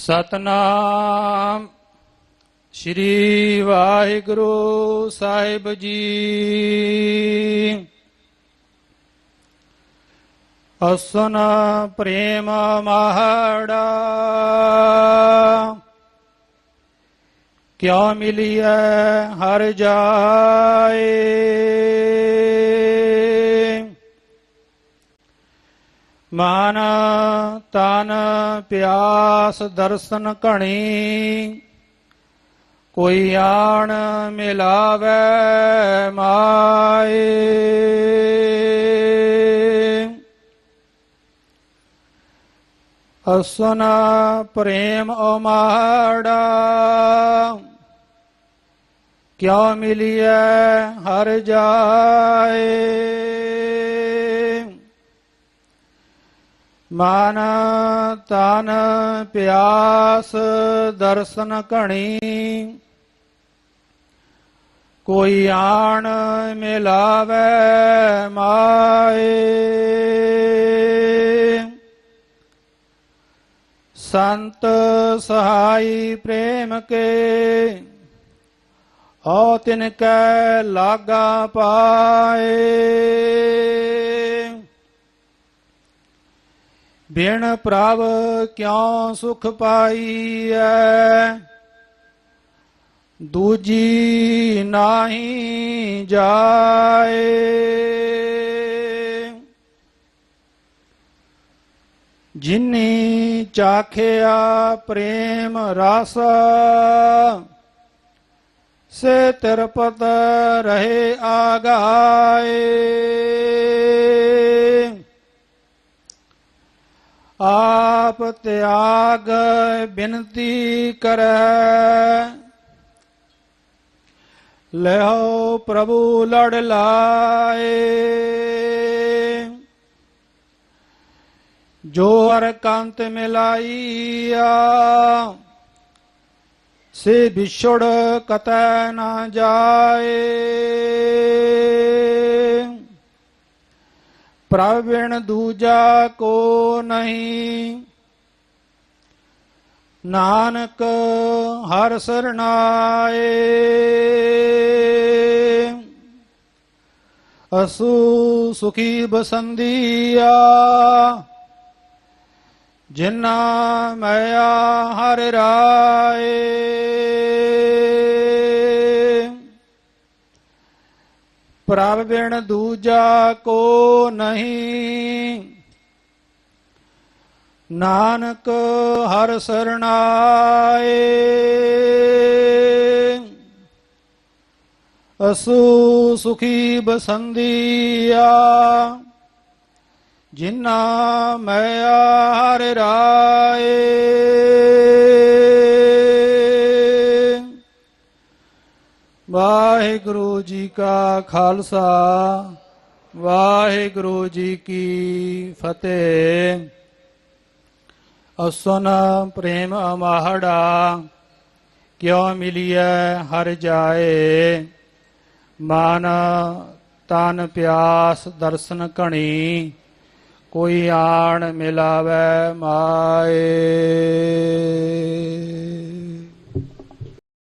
ਸਤਨਾਮ ਸ੍ਰੀ ਵਾਹਿਗੁਰੂ ਸਾਹਿਬ ਜੀ ਅਸਨ ਪ੍ਰੇਮ ਮਹੜਾ ਕਿਆ ਮਿਲੀਐ ਹਰ ਜਾਏ मान तान प्यास दर्शन कणी कोई आन मिलावे माए असन प्रेम ओमाड़ा क्यों मिलिए हर जाए मान तान प्यास दर्शन कणी। कोई आन मिलावे माए। संत सहाय प्रेम के, औ तिनके लागा पाए। बिन प्रभ क्यों सुख पाई है दूजी नाही जाए जिन्नी चाखिया प्रेम रस से तिरपत रहे आगाए त्याग विनती कर। लो प्रभु लड़ लाए। जो हर कांत मिलाइया, से बिछुड़ कत न जाए। प्रवीण दूजा को नहीं ਨਾਨਕ ਹਰ ਸਰਣਾਏ। ਅਸੂ ਸੁਖੀ ਬਸੰਦੀਆ। ਜਿਨਾ ਮਇਆ ਹਰ ਰਾਏ। ਪ੍ਰਭ ਬਿਨ ਦੂਜਾ ਕੋ ਨਹੀਂ। ਨਾਨਕ ਹਰ ਸਰਣਾਏ। ਅਸੂ ਸੁਖੀ ਬਸੰਦੀਆ ਜਿਨਾ ਮਇਆ ਹਰ ਰਾਏ। ਵਾਹਿਗੁਰੂ ਜੀ ਕਾ ਖਾਲਸਾ, ਵਾਹਿਗੁਰੂ ਜੀ ਕੀ ਫਤਿਹ। ਅਸਨ ਪ੍ਰੇਮ ਅਮਾਹੜਾ ਕਿਉ ਮਿਲੀਐ ਹਰ ਜਾਏ। ਮਨ ਤਨ ਪਿਆਸ ਦਰਸ਼ਨ ਘਣੀ, ਕੋਈ ਆਣ ਮਿਲਾਵੇ ਮਾਏ।